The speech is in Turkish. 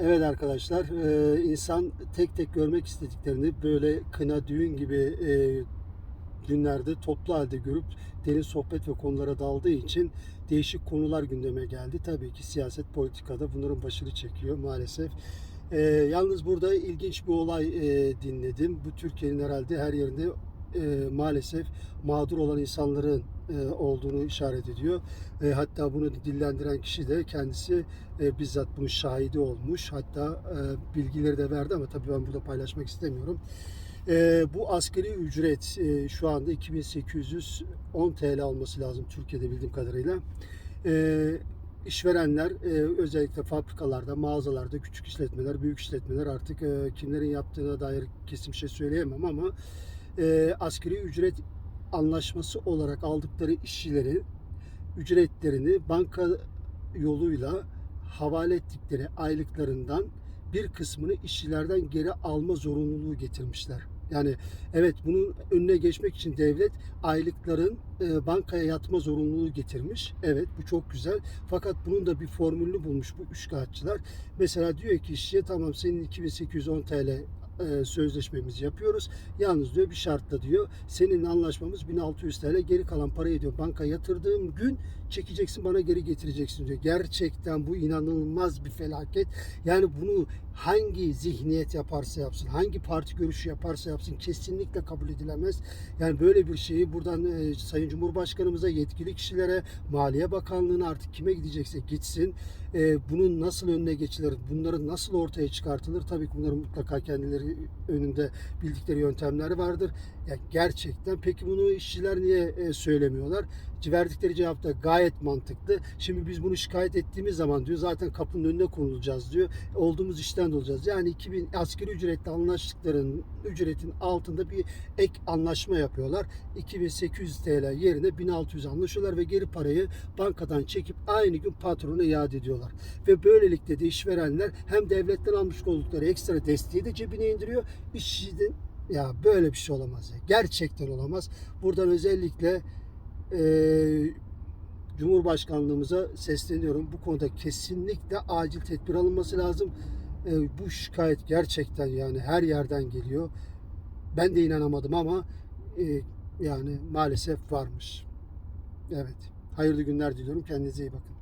Evet arkadaşlar, e, insan tek tek görmek istediklerini böyle kına, düğün gibi e, günlerde toplu halde görüp derin sohbet ve konulara daldığı için değişik konular gündeme geldi. Tabii ki siyaset, politikada bunların başını çekiyor maalesef. E, yalnız burada ilginç bir olay dinledim. Bu Türkiye'nin herhalde her yerinde e, maalesef mağdur olan insanların e, olduğunu işaret ediyor. E, hatta bunu dillendiren kişi de kendisi e, bizzat bunun şahidi olmuş. Hatta e, bilgileri de verdi ama tabii ben burada paylaşmak istemiyorum. E, bu askeri ücret e, şu anda 2810 TL olması lazım Türkiye'de bildiğim kadarıyla. E, işverenler e, özellikle fabrikalarda, mağazalarda, küçük işletmeler, büyük işletmeler artık e, kimlerin yaptığına dair kesin bir şey söyleyemem ama e, asgari ücret anlaşması olarak aldıkları işçileri ücretlerini banka yoluyla havale ettikleri aylıklarından bir kısmını işçilerden geri alma zorunluluğu getirmişler. Yani evet bunun önüne geçmek için devlet aylıkların e, bankaya yatma zorunluluğu getirmiş. Evet bu çok güzel. Fakat bunun da bir formülünü bulmuş bu üçkağıtçılar. Mesela diyor ki işçiye tamam senin 2810 TL e, sözleşmemizi yapıyoruz. Yalnız diyor bir şartla diyor senin anlaşmamız 1600 TL geri kalan parayı diyor banka yatırdığım gün çekeceksin bana geri getireceksin diyor. Gerçekten bu inanılmaz bir felaket. Yani bunu hangi zihniyet yaparsa yapsın, hangi parti görüşü yaparsa yapsın kesinlikle kabul edilemez. Yani böyle bir şeyi buradan e, Sayın Cumhurbaşkanımıza, yetkili kişilere, Maliye Bakanlığı'na artık kime gidecekse gitsin. E, bunun nasıl önüne geçilir, bunların nasıl ortaya çıkartılır? Tabii ki bunların mutlaka kendileri önünde bildikleri yöntemleri vardır. Ya gerçekten peki bunu işçiler niye e, söylemiyorlar? Verdikleri cevap da gayet mantıklı. Şimdi biz bunu şikayet ettiğimiz zaman diyor zaten kapının önüne konulacağız diyor. Olduğumuz işten de olacağız. Yani 2000 asgari ücretle anlaştıkların ücretin altında bir ek anlaşma yapıyorlar. 2800 TL yerine 1600 anlaşıyorlar ve geri parayı bankadan çekip aynı gün patrona iade ediyorlar. Ve böylelikle de işverenler hem devletten almış oldukları ekstra desteği de cebine indiriyor. İşçinin ya böyle bir şey olamaz ya. Gerçekten olamaz. Buradan özellikle e, Cumhurbaşkanlığımıza sesleniyorum. Bu konuda kesinlikle acil tedbir alınması lazım. E, bu şikayet gerçekten yani her yerden geliyor. Ben de inanamadım ama e, yani maalesef varmış. Evet. Hayırlı günler diliyorum. Kendinize iyi bakın.